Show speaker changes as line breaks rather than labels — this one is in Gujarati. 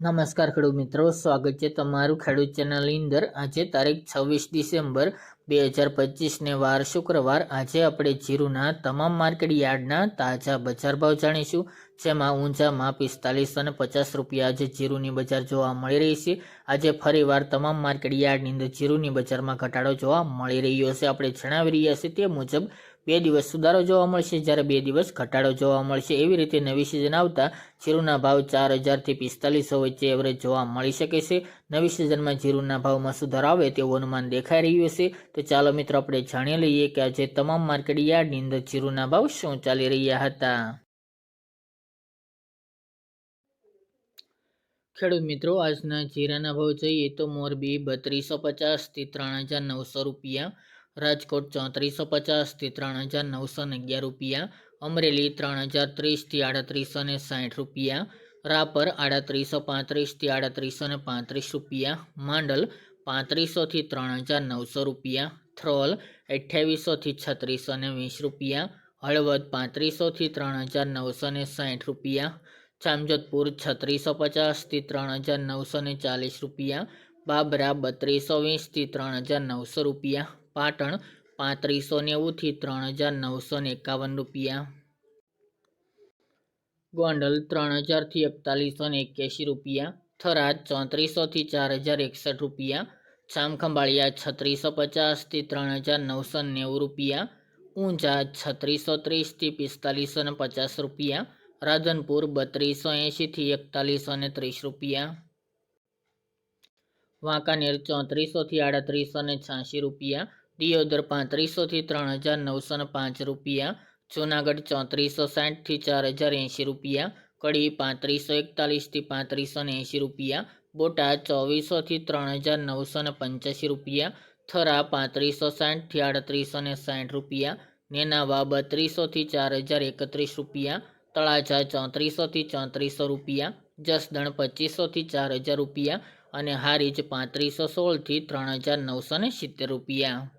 નમસ્કાર ખેડૂત મિત્રો, સ્વાગત છે તમારું ખેડૂત ચેનલની અંદર. આજે તારીખ છવ્વીસ ડિસેમ્બર બે હજાર પચીસને વાર શુક્રવાર. આજે આપણે જીરુના તમામ માર્કેટ યાર્ડના તાજા બજાર ભાવ જાણીશું, જેમાં ઊંઝામાં પિસ્તાલીસ અને પચાસ રૂપિયા આજે જીરુની બજાર જોવા મળી રહી છે. આજે ફરીવાર તમામ માર્કેટ યાર્ડની અંદર જીરુની બજારમાં ઘટાડો જોવા મળી રહ્યો છે. આપણે જણાવી રહ્યા છીએ તે મુજબ બે દિવસ સુધારો જોવા મળશે. જ્યારે બે દિવસ ઘટાડો જોવા મળશે. એવી રીતે નવી સિઝન આવતા જીરુના ભાવ ચાર હજારથી પિસ્તાલીસો વચ્ચે એવરેજ જોવા મળી શકે છે. નવી સિઝનમાં જીરુના ભાવમાં સુધારો આવે તેવું અનુમાન દેખાઈ રહ્યું છે તો ચાલો મિત્રો આપણે જાણી લઈએ કે આજે તમામ માર્કેટ યાર્ડની અંદર જીરુના ભાવ શું ચાલી રહ્યા હતા. ખેડૂત મિત્રો, આજના જીરાના ભાવ જોઈએ તો મોરબી બત્રીસો પચાસથી ત્રણ હજાર નવસો રૂપિયા રાજકોટ ચોત્રીસો પચાસથી ત્રણ હજાર નવસો ને અગિયાર રૂપિયા, અમરેલી ત્રણ હજાર ત્રીસથી આડત્રીસો ને સાઠ રૂપિયા, રાપર આડત્રીસો પાંત્રીસથી આડત્રીસો ને પાંત્રીસ રૂપિયા, માંડલ પાંત્રીસોથી ત્રણ હજાર નવસો રૂપિયા, થ્રોલ અઠ્યાવીસોથી છત્રીસો ને વીસ રૂપિયા, હળવદ પાંત્રીસોથી ત્રણ હજાર નવસો ને સાઠ રૂપિયા, જામજોધપુર છત્રીસો પચાસથી ત્રણ હજાર નવસો ને ચાલીસ રૂપિયા, બાબરા બત્રીસો વીસથી ત્રણ હજાર નવસો રૂપિયા પાટણ, પાંત્રીસો નેવુંથી ત્રણ હજાર નવસો ને એકાવન રૂપિયા. ગોંડલ, ત્રણ હજારથી એકતાલીસો ને એક્યાસી રૂપિયા. થરાદ, ચોત્રીસોથી ચાર હજાર એકસઠ રૂપિયા. જામખંભાળિયા છત્રીસો પચાસથી ત્રણ હજાર નવસો નેવું રૂપિયા. ઊંઝા, છત્રીસો ત્રીસથી પિસ્તાલીસો ને પચાસ રૂપિયા. રાધનપુર, બત્રીસો એંશીથી એકતાલીસો ને ત્રીસ રૂપિયા. વાંકાનેર, ચોત્રીસોથી આડત્રીસો ને છ્યાસી રૂપિયા. દિયોદર પાંત્રીસોથી ત્રણ હજાર નવસો ને પાંચ રૂપિયા. જૂનાગઢ ચોત્રીસો સાઠથી ચાર હજાર એંશી રૂપિયા. કડી પાંત્રીસો એકતાલીસથી પાંત્રીસો ને એંશી રૂપિયા. બોટાદ ચોવીસોથી ત્રણ હજાર નવસો ને પંચ્યાસી રૂપિયા. થરા પાંત્રીસો સાઠથી આડત્રીસો ને સાઠ રૂપિયા. નેનાવા બત્રીસોથી ચાર હજાર એકત્રીસ રૂપિયા. તળાજા ચોત્રીસોથી ચોત્રીસો રૂપિયા. જસદણ પચીસોથી ચાર હજાર રૂપિયા. અને હારીજ પાંત્રીસો સોળથી ત્રણ હજાર નવસો સિત્તેર રૂપિયા.